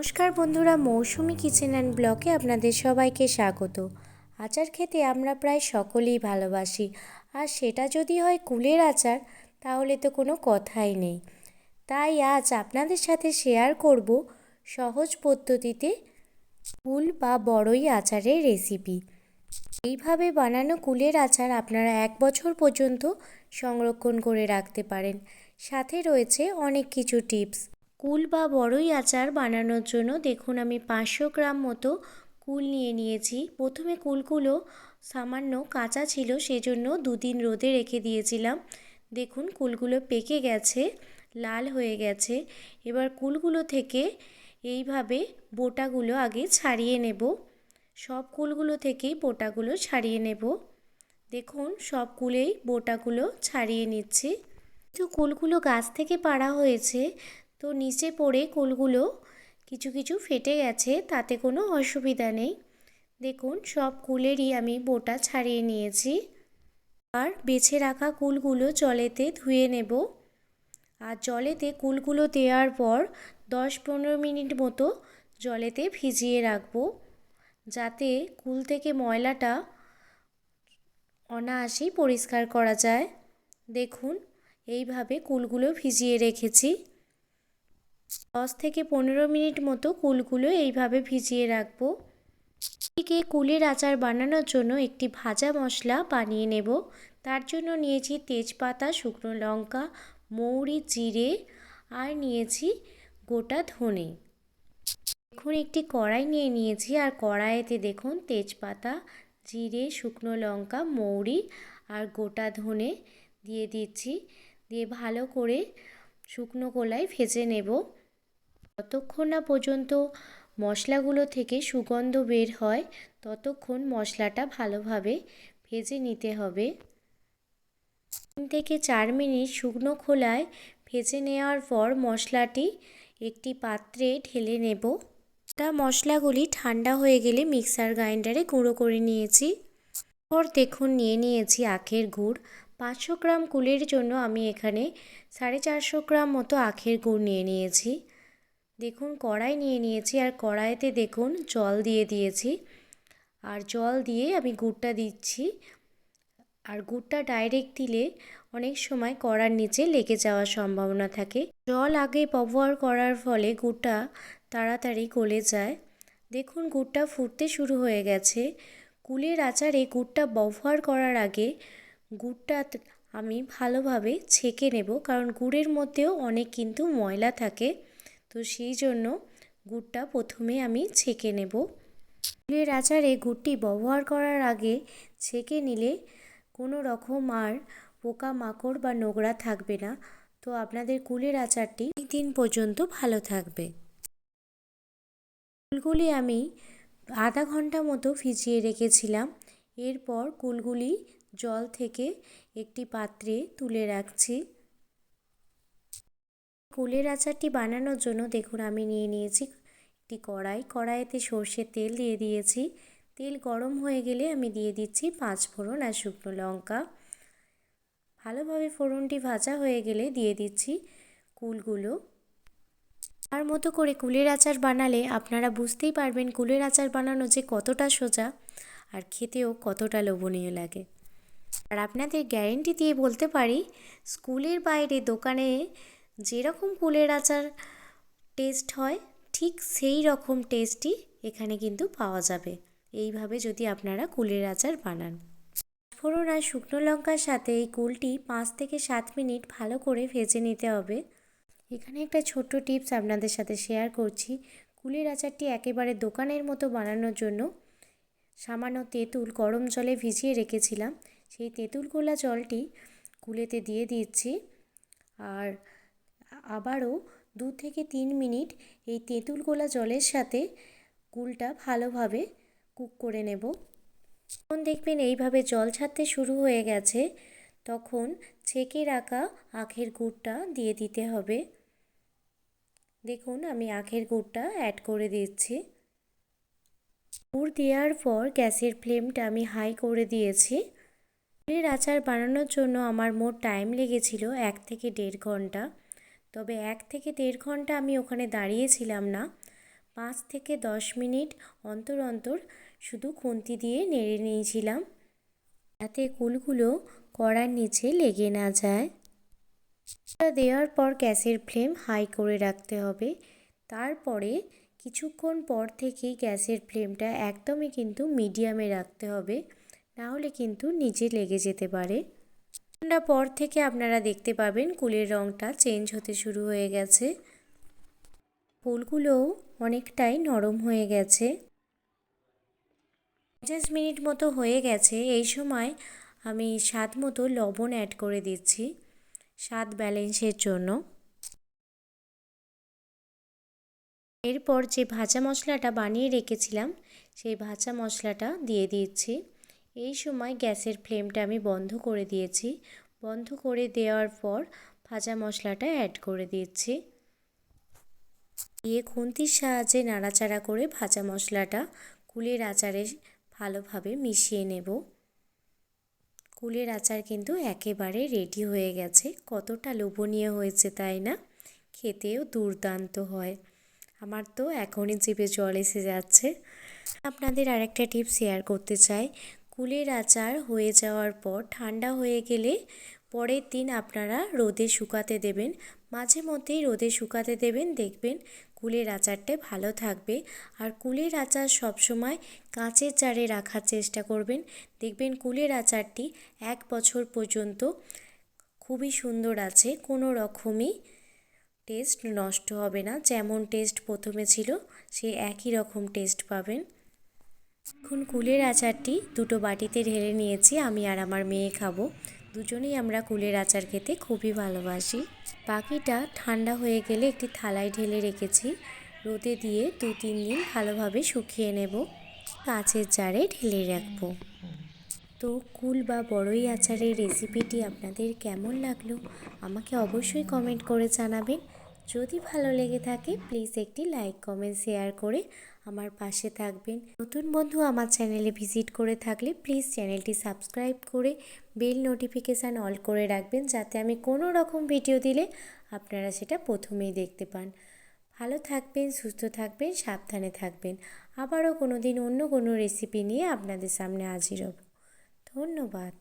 নমস্কার বন্ধুরা, মৌসুমি kitchen and ব্লকে আপনাদের সবাইকে স্বাগত। আচার খেতে আমরা প্রায় সকলেই ভালোবাসি। আর সেটা যদি হয় কুলের আচার, তাহলে তো কোনো কথাই নেই। তাই আজ আপনাদের সাথে শেয়ার করব সহজ পদ্ধতিতে কুল বা বড়ই আচারের রেসিপি এইভাবে বানানো কুলের আচার আপনারা এক বছর পর্যন্ত সংরক্ষণ করে রাখতে পারেন। সাথে রয়েছে অনেক কিছু টিপস কুল বা বড়ই আচার বানানোর জন্য দেখুন আমি পাঁচশো গ্রাম মতো কুল নিয়ে নিয়েছি। প্রথমে কুলগুলো সামান্য কাঁচা ছিল, সেজন্য দুদিন রোদে রেখে দিয়েছিলাম। দেখুন কুলগুলো পেকে গেছে, লাল হয়ে গেছে। এবার কুলগুলো থেকে এইভাবে বোটাগুলো আগে ছাড়িয়ে নেব। সব কুলগুলো থেকেই বোটাগুলো ছাড়িয়ে নেব। দেখুন সব কুলেই বোটাগুলো ছাড়িয়ে নিচ্ছি। তো কুলগুলো গাছ থেকে পাড়া হয়েছে তো নিচে পড়ে কুলগুলো কিছু কিছু ফেটে গেছে, তাতে কোনো অসুবিধা নেই। দেখুন, সব কুলেরই আমি বোটা ছাড়িয়ে নিয়েছি। আর বেছে রাখা কুলগুলো জলেতে ধুয়ে নেব। আর জলেতে কুলগুলো দেওয়ার পর দশ পনেরো মিনিট মতো জলেতে ভিজিয়ে রাখব, যাতে কুল থেকে ময়লাটা অনায়াসেই পরিষ্কার করা যায়। দেখুন, এইভাবে কুলগুলো ভিজিয়ে রেখেছি। দশ থেকে পনেরো মিনিট মতো কুলগুলো এইভাবে ভিজিয়ে রাখব। এদিকে কুলের আচার বানানোর জন্য একটি ভাজা মশলা বানিয়ে নেব। তার জন্য নিয়েছি তেজপাতা, শুকনো লঙ্কা, মৌরি, জিরে আর নিয়েছি গোটা ধনে। দেখুন একটি কড়াই নিয়ে নিয়েছি আর কড়াইতে দেখুন তেজপাতা, জিরে, শুকনো লঙ্কা, মৌরি আর গোটা ধনে দিয়ে দিচ্ছি। দিয়ে ভালো করে শুকনো কলাই ভেজে নেব। যতক্ষণ না পর্যন্ত মশলাগুলো থেকে সুগন্ধ বের হয়, ততক্ষণ মশলাটা ভালোভাবে ভেজে নিতে হবে। তিন থেকে চার মিনিট শুকনো খোলায় ভেজে নেওয়ার পর মশলাটি একটি পাত্রে ঢেলে নেব। তা মশলাগুলি ঠান্ডা হয়ে গেলে মিক্সার গ্রাইন্ডারে গুঁড়ো করে নিয়েছি। পর দেখুন, নিয়ে নিয়েছি আখের গুড়। পাঁচশো গ্রাম কুলের জন্য আমি এখানে সাড়ে চারশো গ্রাম মতো আখের গুড় নিয়ে নিয়েছি। দেখুন, কড়াই নিয়ে নিয়েছি আর কড়াইতে দেখুন, জল দিয়ে দিয়েছি। আর জল দিয়ে আমি গুড়টা দিচ্ছি। আর গুড়টা ডাইরেক্ট দিলে অনেক সময় কড়ার নিচে লেগে যাওয়ার সম্ভাবনা থাকে। জল আগে ব্যবহার করার ফলে গুড়টা তাড়াতাড়ি গলে যায়। দেখুন, গুড়টা ফুটতে শুরু হয়ে গেছে। কুলের আচারে গুড়টা ব্যবহার করার আগে গুড়টা আমি ভালোভাবে ছেঁকে নেব। কারণ গুড়ের মধ্যেও অনেক কিন্তু ময়লা থাকে। তো সেই জন্য গুড়টা প্রথমে আমি ছেঁকে নেব। কুলের আচারে গুড়টি ব্যবহার করার আগে ছেঁকে নিলে কোনো রকম আর পোকা মাকড় বা নোংরা থাকবে না। তো আপনাদের কুলের আচারটি দিন পর্যন্ত ভালো থাকবে। কুলগুলি আমি আধা ঘণ্টা মতো ভিজিয়ে রেখেছিলাম। এরপর কুলগুলি জল থেকে একটি পাত্রে তুলে রাখছি। কুলের আচারটি বানানোর জন্য দেখুন আমি নিয়ে নিয়েছি একটি কড়াই। কড়াইতে সর্ষের তেল দিয়ে দিয়েছি। তেল গরম হয়ে গেলে আমি দিয়ে দিচ্ছি পাঁচ ফোড়ন আর শুকনো লঙ্কা। ভালোভাবে ফোড়নটি ভাজা হয়ে গেলে দিয়ে দিচ্ছি কুলগুলো। তার মতো করে কুলের আচার বানালে আপনারা বুঝতেই পারবেন কুলের আচার বানানো যে কতটা সোজা আর খেতেও কতটা লোভনীয় লাগে। আর আপনাদের গ্যারেন্টি দিয়ে বলতে পারি, স্কুলের বাইরে দোকানে যেরকম কুলের আচার টেস্ট হয়, ঠিক সেই রকম টেস্টই এখানে কিন্তু পাওয়া যাবে। এইভাবে যদি আপনারা কুলের আচার বানান। ফোড়ন আর শুকনো লঙ্কার সাথে এই কুলটি পাঁচ থেকে সাত মিনিট ভালো করে ভেজে নিতে হবে। এখানে একটা ছোট্ট টিপস আপনাদের সাথে শেয়ার করছি। কুলের আচারটি একেবারে দোকানের মতো বানানোর জন্য সামান্য তেঁতুল গরম জলে ভিজিয়ে রেখেছিলাম। সেই তেঁতুল গোলা জলটি কুলেতে দিয়ে দিচ্ছি। আর আবারও দু থেকে তিন মিনিট এই তেঁতুল গোলা জলের সাথে কুলটা ভালোভাবে কুক করে নেব। যখন দেখবেন এইভাবে জল ছাড়তে শুরু হয়ে গেছে, তখন ছেঁকে রাখা আখের গুড়টা দিয়ে দিতে হবে। দেখুন, আমি আখের গুড়টা অ্যাড করে দিচ্ছি। গুড় দেওয়ার পর গ্যাসের ফ্লেমটা আমি হাই করে দিয়েছি। কুলের আচার বানানোর জন্য আমার মোট টাইম লেগেছিল এক থেকে দেড় ঘণ্টা। তবে এক থেকে দেড় ঘণ্টা আমি ওখানে দাঁড়িয়েছিলাম না। পাঁচ থেকে দশ মিনিট অন্তর অন্তর শুধু খুন্তি দিয়ে নেড়ে নিয়েছিলাম। যাতে কুলগুলো কড়ার নিচে লেগে না যায়। দেওয়ার পর গ্যাসের ফ্লেম হাই করে রাখতে হবে। তারপরে কিছুক্ষণ পর থেকেই গ্যাসের ফ্লেমটা একদমই কিন্তু মিডিয়ামে রাখতে হবে। নাহলে কিন্তু নিচে লেগে যেতে পারে। ঠান্ডা পর থেকে আপনারা দেখতে পাবেন কুলের রঙটা চেঞ্জ হতে শুরু হয়ে গেছে। ফুলগুলোও অনেকটাই নরম হয়ে গেছে। পঞ্চাশ মিনিট মতো হয়ে গেছে। এই সময় আমি স্বাদ মতো লবণ অ্যাড করে দিচ্ছি স্বাদ ব্যালেন্সের জন্য। এরপর যে ভাজা মশলাটা বানিয়ে রেখেছিলাম, সেই ভাজা মশলাটা দিয়ে দিচ্ছি। এই সময় গ্যাসের ফ্লেমটা আমি বন্ধ করে দিয়েছি। বন্ধ করে দেওয়ার পর ভাজা মশলাটা অ্যাড করে দিচ্ছি। দিয়ে খুন্তির সাহায্যে নাড়াচাড়া করে ভাজা মশলাটা কুলের আচারে ভালোভাবে মিশিয়ে নেব। কুলের আচার কিন্তু একেবারে রেডি হয়ে গেছে। কতটা লোভনীয় হয়েছে, তাই না? খেতেও দুর্দান্ত হয়। আমার তো এখনই জিভে জল এসে যাচ্ছে। আপনাদের আরেকটা টিপ শেয়ার করতে চাই। কুলের আচার হয়ে যাওয়ার পর ঠান্ডা হয়ে গেলে পরের দিন আপনারা রোদে শুকাতে দেবেন। মাঝে মধ্যেই রোদে শুকাতে দেবেন। দেখবেন কুলের আচারটা ভালো থাকবে। আর কুলের আচার সবসময় কাঁচের জারে রাখার চেষ্টা করবেন। দেখবেন কুলের আচারটি এক বছর পর্যন্ত খুবই সুন্দর আছে। কোনো রকমই টেস্ট নষ্ট হবে না। যেমন টেস্ট প্রথমে ছিল, সেই একই রকম টেস্ট পাবেন। এখন কুলের আচারটি দুটো বাটিতে ঢেলে নিয়েছি, আমি আর আমার মেয়ে খাব। দুজনেই আমরা কুলের আচার খেতে খুবই ভালোবাসি। বাকিটা ঠান্ডা হয়ে গেলে একটি থালায় ঢেলে রেখেছি। রোদে দিয়ে দু তিন দিন ভালোভাবে শুকিয়ে নেব। কাঁচের জারে ঢেলে রাখব। তো কুল বা বড়ই আচারের রেসিপিটি আপনাদের কেমন লাগল? আমাকে অবশ্যই কমেন্ট করে জানাবেন। যদি ভালো লেগে থাকে প্লিজ একটি লাইক কমেন্ট শেয়ার করে আমার পাশে থাকবেন। নতুন বন্ধু আমার চ্যানেলে ভিজিট করে থাকলে প্লিজ চ্যানেলটি সাবস্ক্রাইব করে বেল নোটিফিকেশান অল করে রাখবেন, যাতে আমি কোনো রকম ভিডিও দিলে আপনারা সেটা প্রথমেই দেখতে পান। ভালো থাকবেন, সুস্থ থাকবেন, সাবধানে থাকবেন। আবারও কোনো দিন অন্য কোনো রেসিপি নিয়ে আপনাদের সামনে হাজির হব। ধন্যবাদ।